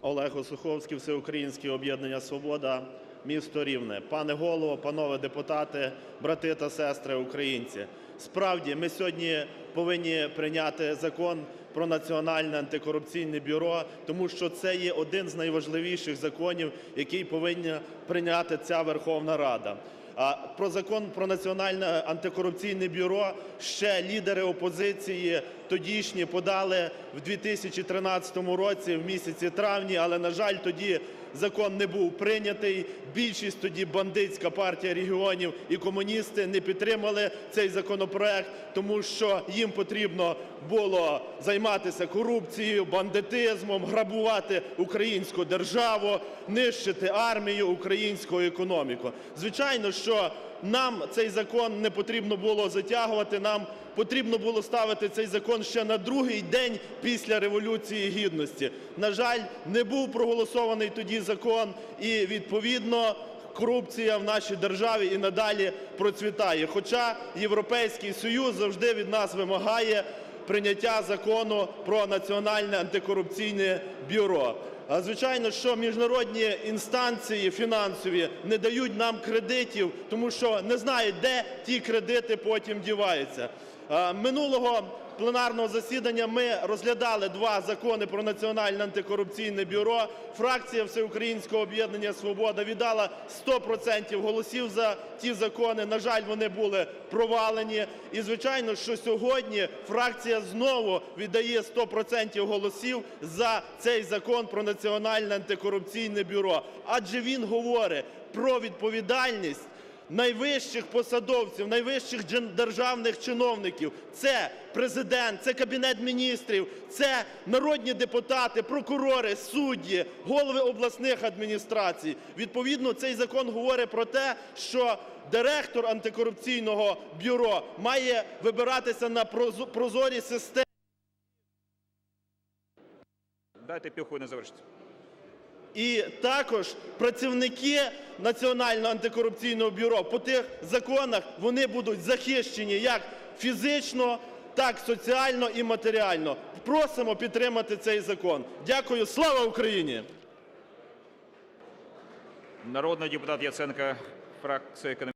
Олег Осуховський, Всеукраїнське об'єднання "Свобода", місто Рівне. Пане Голово, панове депутати, брати та сестри українці! Справді, ми сьогодні повинні прийняти Закон про Національне антикорупційне бюро, тому що це є один з найважливіших законів, який повинна прийняти ця Верховна Рада. Про Закон про Національне антикорупційне бюро ще лідери опозиції тодішні подали в 2013 році в місяці травні, але, на жаль, тоді закон не був прийнятий. Більшість тоді бандитська партія регіонів і комуністи не підтримали цей законопроект, тому що їм потрібно було займатися корупцією, бандитизмом, грабувати українську державу, нищити армію, українську економіку. Звичайно, що нам цей закон не потрібно було затягувати, нам потрібно було ставити цей закон ще на другий день після Революції Гідності. На жаль, не був проголосований тоді закон і, відповідно, корупція в нашій державі і надалі процвітає. Хоча Європейський Союз завжди від нас вимагає прийняття Закону про Національне антикорупційне бюро. Звичайно, що міжнародні інстанції фінансові не дають нам кредитів, тому що не знають, де ті кредити потім діваються. Минулого пленарного засідання ми розглядали два закони про Національне антикорупційне бюро. Фракція Всеукраїнського об'єднання "Свобода" віддала 100 процентів голосів за ті закони. На жаль, вони були провалені. І, звичайно, що сьогодні фракція знову віддає 100 процентів голосів за цей Закон про Національне антикорупційне бюро. Адже він говорить про відповідальність найвищих посадовців, найвищих державних чиновників. Це Президент, це Кабінет Міністрів, це народні депутати, прокурори, судді, голови обласних адміністрацій. Відповідно, цей закон говорить про те, що директор антикорупційного бюро має вибиратися на прозо- прозорій системі. Дайте півхвилини завершити. І також працівники Національного антикорупційного бюро по тих законах вони будуть захищені як фізично, так соціально і матеріально. Просимо підтримати цей закон. Дякую. Слава Україні! Народний депутат Яценко, фракція економічної